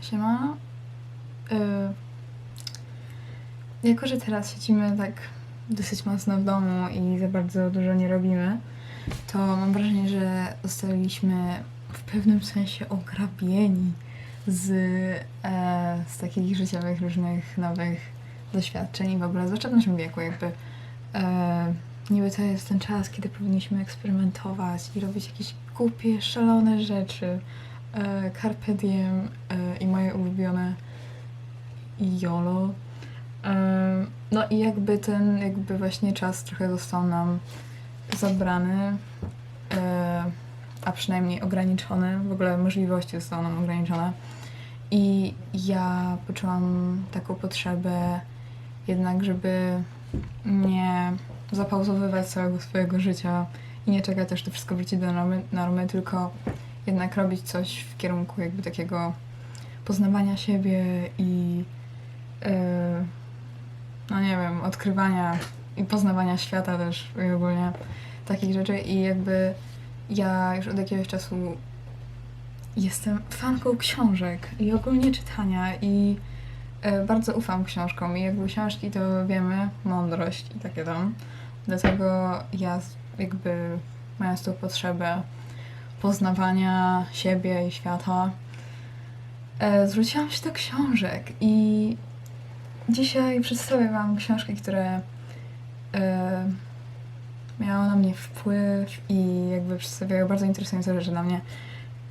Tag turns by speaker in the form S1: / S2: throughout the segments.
S1: Siema. Y, jako, że teraz siedzimy tak dosyć mocno w domu i za bardzo dużo nie robimy, to mam wrażenie, że zostaliśmy w pewnym sensie ograbieni z, e, z takich życiowych, różnych nowych doświadczeń i w ogóle, zwłaszcza w naszym wieku, jakby e, niby to jest ten czas, kiedy powinniśmy eksperymentować i robić jakieś głupie, szalone rzeczy. E, Carpe diem e, i moje ulubione YOLO. E, no i jakby ten, jakby właśnie czas trochę został nam zabrany, a przynajmniej ograniczony, w ogóle możliwości zostały nam ograniczone. I ja poczułam taką potrzebę jednak, żeby nie zapauzowywać całego swojego życia i nie czekać, aż to wszystko wróci do normy, normy tylko jednak robić coś w kierunku jakby takiego poznawania siebie i yy, no nie wiem, odkrywania i poznawania świata też i ogólnie takich rzeczy i jakby ja już od jakiegoś czasu jestem fanką książek i ogólnie czytania i e, bardzo ufam książkom i jakby książki to wiemy, mądrość i takie tam. Dlatego ja jakby mając tą potrzebę poznawania siebie i świata, e, zwróciłam się do książek i dzisiaj przedstawię Wam książki, które e, miały na mnie wpływ i jakby przedstawiają bardzo interesujące rzeczy na mnie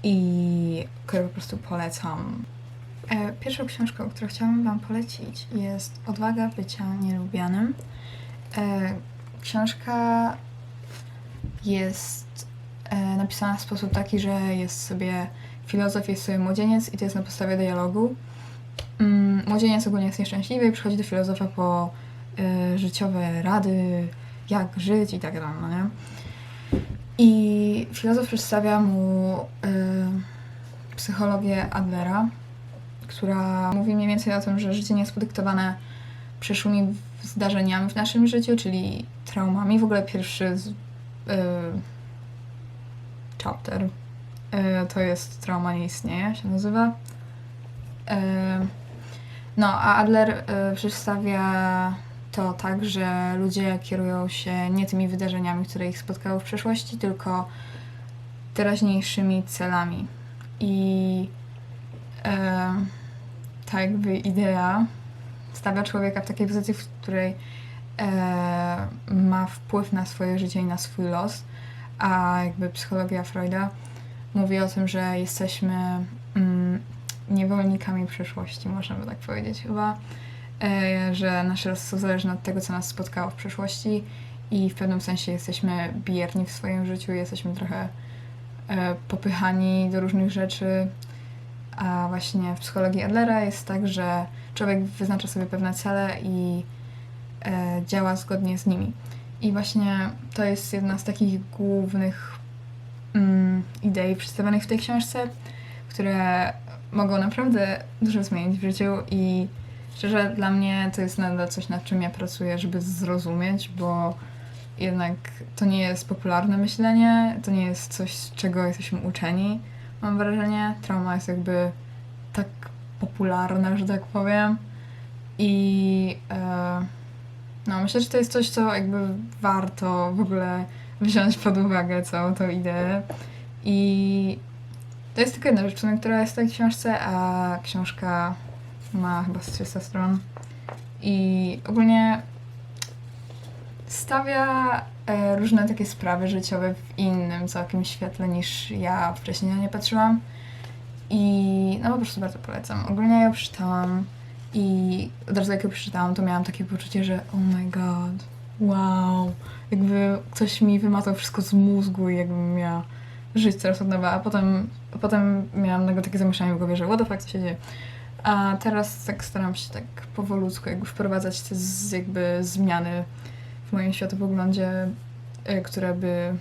S1: i które po prostu polecam. E, Pierwszą książką, którą chciałabym Wam polecić jest Odwaga bycia nielubianym. Książka jest napisana w sposób taki, że jest sobie filozof, jest sobie młodzieniec i to jest na podstawie dialogu. Mm, Młodzieniec ogólnie jest nieszczęśliwy i przychodzi do filozofa po e, życiowe rady, jak żyć i tak dalej, no nie? I filozof przedstawia mu e, psychologię Adlera, która mówi mniej więcej o tym, że życie nie jest podyktowane przeszłymi zdarzeniami w naszym życiu, czyli traumami. W ogóle pierwszy z, y, chapter y, to jest Trauma nie istnieje, się nazywa. Y, no, a Adler y, przedstawia to tak, że ludzie kierują się nie tymi wydarzeniami, które ich spotkały w przeszłości, tylko teraźniejszymi celami. I e, ta jakby idea stawia człowieka w takiej pozycji, w której e, ma wpływ na swoje życie i na swój los, a jakby psychologia Freuda mówi o tym, że jesteśmy mm, niewolnikami przeszłości, można by tak powiedzieć chyba, e, że nasz los są zależne od tego, co nas spotkało w przeszłości i w pewnym sensie jesteśmy bierni w swoim życiu, jesteśmy trochę e, popychani do różnych rzeczy, a właśnie w psychologii Adlera jest tak, że człowiek wyznacza sobie pewne cele i e, działa zgodnie z nimi. I właśnie to jest jedna z takich głównych mm, idei przedstawionych w tej książce, które mogą naprawdę dużo zmienić w życiu i szczerze dla mnie to jest nadal coś, nad czym ja pracuję, żeby zrozumieć, bo jednak to nie jest popularne myślenie, to nie jest coś, z czego jesteśmy uczeni, mam wrażenie. Trauma jest jakby tak popularna, że tak powiem. I e, no, myślę, że to jest coś, co jakby warto w ogóle wziąć pod uwagę całą tą ideę. I to jest tylko jedna rzecz, która jest w tej książce, a książka ma chyba z 300 stron. I ogólnie stawia e, różne takie sprawy życiowe w innym całkiem świetle niż ja wcześniej na nie patrzyłam. I no po prostu bardzo polecam. Ogólnie ja przeczytałam i od razu jak ją przeczytałam, to miałam takie poczucie, że oh my god, wow. Jakby ktoś mi wymatał wszystko z mózgu i jakbym miała żyć teraz od nowa, a potem, potem miałam nagle takie zamieszanie w głowie, że what the fuck, co się dzieje. A teraz tak staram się tak powolutku jakby wprowadzać te z, jakby zmiany w moim światopoglądzie, y, które by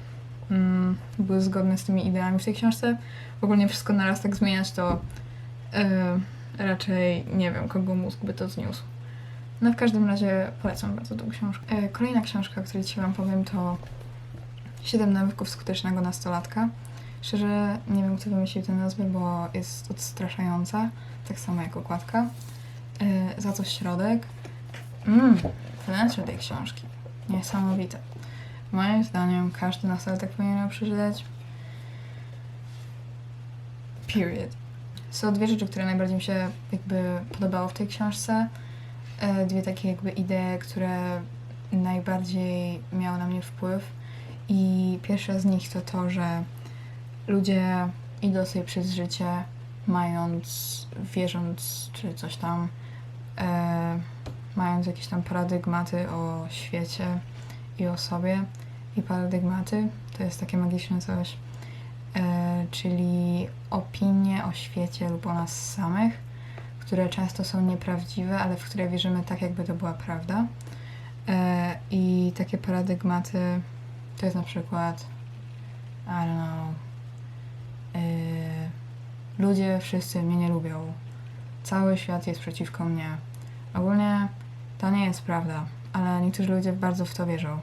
S1: mm, były zgodne z tymi ideami w tej książce. Ogólnie wszystko naraz tak zmieniać, to y, raczej nie wiem, kogo mózg by to zniósł. No w każdym razie polecam bardzo tą książkę. Y, kolejna książka, o której dzisiaj Wam powiem, to Siedem nawyków skutecznego nastolatka. Szczerze nie wiem, kto wymyślił tę nazwę, bo jest odstraszająca, tak samo jak okładka. Yy, za to środek. Mmm, wnętrze tej książki. Niesamowite. Moim zdaniem każdy nastolatek powinien ją przeczytać. Period. Są dwie rzeczy, które najbardziej mi się jakby podobało w tej książce. E, Dwie takie jakby idee, które najbardziej miały na mnie wpływ. I pierwsza z nich to to, że ludzie idą sobie przez życie mając, wierząc czy coś tam, e, mając jakieś tam paradygmaty o świecie i o sobie. I paradygmaty to jest takie magiczne coś, czyli opinie o świecie lub o nas samych, które często są nieprawdziwe, ale w które wierzymy tak, jakby to była prawda. E, I takie paradygmaty to jest na przykład, I don't know, e, ludzie wszyscy mnie nie lubią, cały świat jest przeciwko mnie. Ogólnie to nie jest prawda, ale niektórzy ludzie bardzo w to wierzą.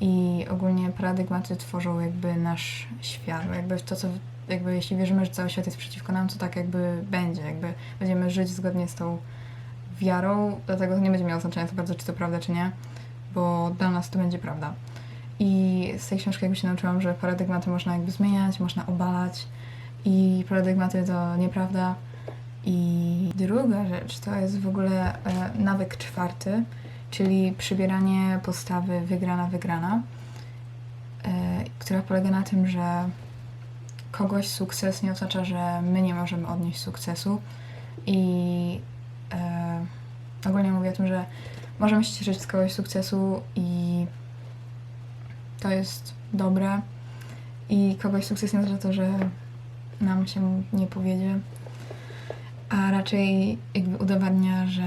S1: I ogólnie paradygmaty tworzą jakby nasz świat, jakby w to, co, jakby jeśli wierzymy, że cały świat jest przeciwko nam, to tak jakby będzie, jakby będziemy żyć zgodnie z tą wiarą, dlatego nie będzie miało znaczenia to bardzo, czy to prawda, czy nie, bo dla nas to będzie prawda. I z tej książki jakby się nauczyłam, że paradygmaty można jakby zmieniać, można obalać i paradygmaty to nieprawda. I druga rzecz to jest w ogóle e, nawyk czwarty, czyli przybieranie postawy wygrana-wygrana, e, która polega na tym, że kogoś sukces nie oznacza, że my nie możemy odnieść sukcesu i e, ogólnie mówię o tym, że możemy się cieszyć z kogoś sukcesu i to jest dobre i kogoś sukces nie oznacza to, że nam się nie powiedzie, a raczej jakby udowadnia, że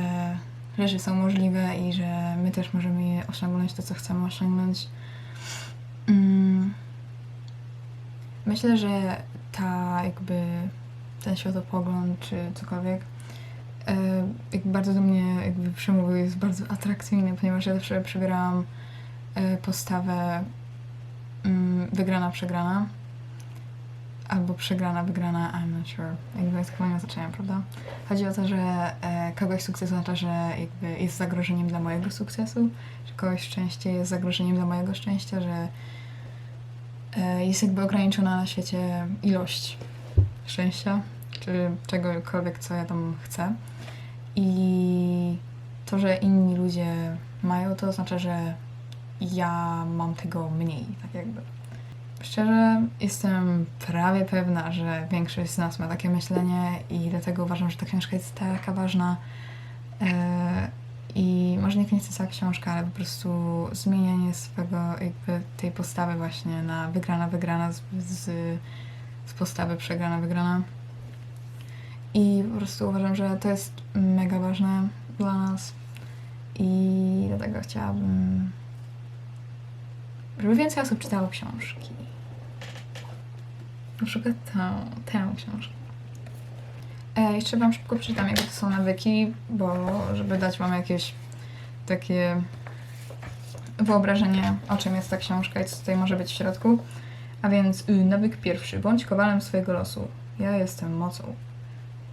S1: rzeczy są możliwe i że my też możemy osiągnąć to, co chcemy osiągnąć. Mm. Myślę, że ta jakby ten światopogląd czy cokolwiek e, jakby bardzo do mnie jakby przemówił, jest bardzo atrakcyjny, ponieważ ja zawsze przybierałam e, postawę mm, wygrana, przegrana albo przegrana, wygrana, I'm not sure. Jakby jest chyba znaczenia, prawda? Chodzi o to, że e, kogoś sukces oznacza, że jakby jest zagrożeniem dla mojego sukcesu, że kogoś szczęście jest zagrożeniem dla mojego szczęścia, że e, jest jakby ograniczona na świecie ilość szczęścia, czy czegokolwiek, co ja tam chcę. I to, że inni ludzie mają, to oznacza, że ja mam tego mniej, tak jakby. Szczerze jestem prawie pewna, że większość z nas ma takie myślenie i dlatego uważam, że ta książka jest taka ważna. E, I może niekoniecznie cała książka, ale po prostu zmienianie swego, jakby tej postawy właśnie na wygrana, wygrana z, z, z postawy przegrana, wygrana. I po prostu uważam, że to jest mega ważne dla nas. I dlatego chciałabym, żeby więcej osób czytało książki. Na przykład tę, tę książkę. E, jeszcze Wam szybko przeczytam, jakie to są nawyki, bo żeby dać Wam jakieś takie wyobrażenie, o czym jest ta książka i co tutaj może być w środku. A więc y, nawyk pierwszy. Bądź kowalem swojego losu. Ja jestem mocą.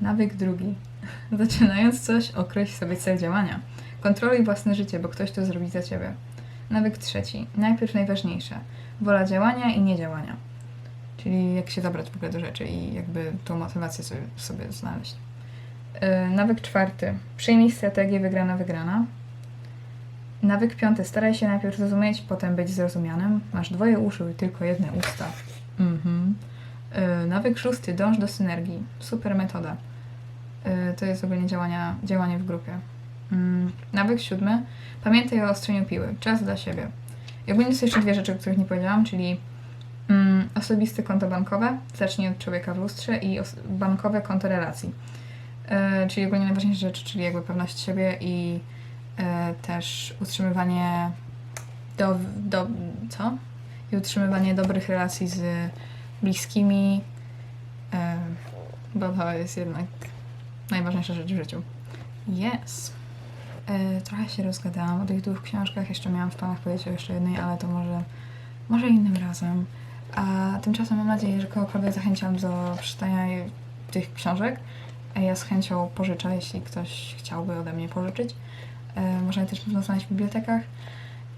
S1: Nawyk drugi. Zaczynając coś, określ sobie cel działania. Kontroluj własne życie, bo ktoś to zrobi za ciebie. Nawyk trzeci. Najpierw najważniejsze. Wola działania i niedziałania. Czyli jak się zabrać w ogóle do rzeczy i jakby tą motywację sobie, sobie znaleźć. Yy, nawyk czwarty. Przyjmij strategię wygrana, wygrana. Nawyk piąty. Staraj się najpierw zrozumieć, potem być zrozumianym. Masz dwoje uszu i tylko jedne usta. Mhm. Yy, nawyk szósty. Dąż do synergii. Super metoda. Yy, to jest ogólnie działania, działanie w grupie. Yy, nawyk siódmy. Pamiętaj o ostrzeniu piły. Czas dla siebie. I ogólnie są jeszcze dwie rzeczy, o których nie powiedziałam, czyli Mm, osobiste konto bankowe, zacznij od człowieka w lustrze i bankowe konto relacji. E, czyli ogólnie najważniejsze rzeczy, czyli jakby pewność siebie i e, też utrzymywanie do, do, co? I utrzymywanie dobrych relacji z bliskimi, e, bo to jest jednak najważniejsza rzecz w życiu. Yes. E, trochę się rozgadałam o tych dwóch książkach, jeszcze miałam w planach powiedzieć o jeszcze jednej, ale to może, może innym razem. A tymczasem mam nadzieję, że kogokolwiek zachęciłam do przeczytania tych książek. Ja z chęcią pożyczę, jeśli ktoś chciałby ode mnie pożyczyć. E, Można je też pewno znaleźć w bibliotekach.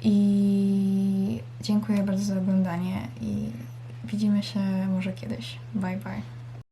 S1: I dziękuję bardzo za oglądanie i widzimy się może kiedyś. Bye bye.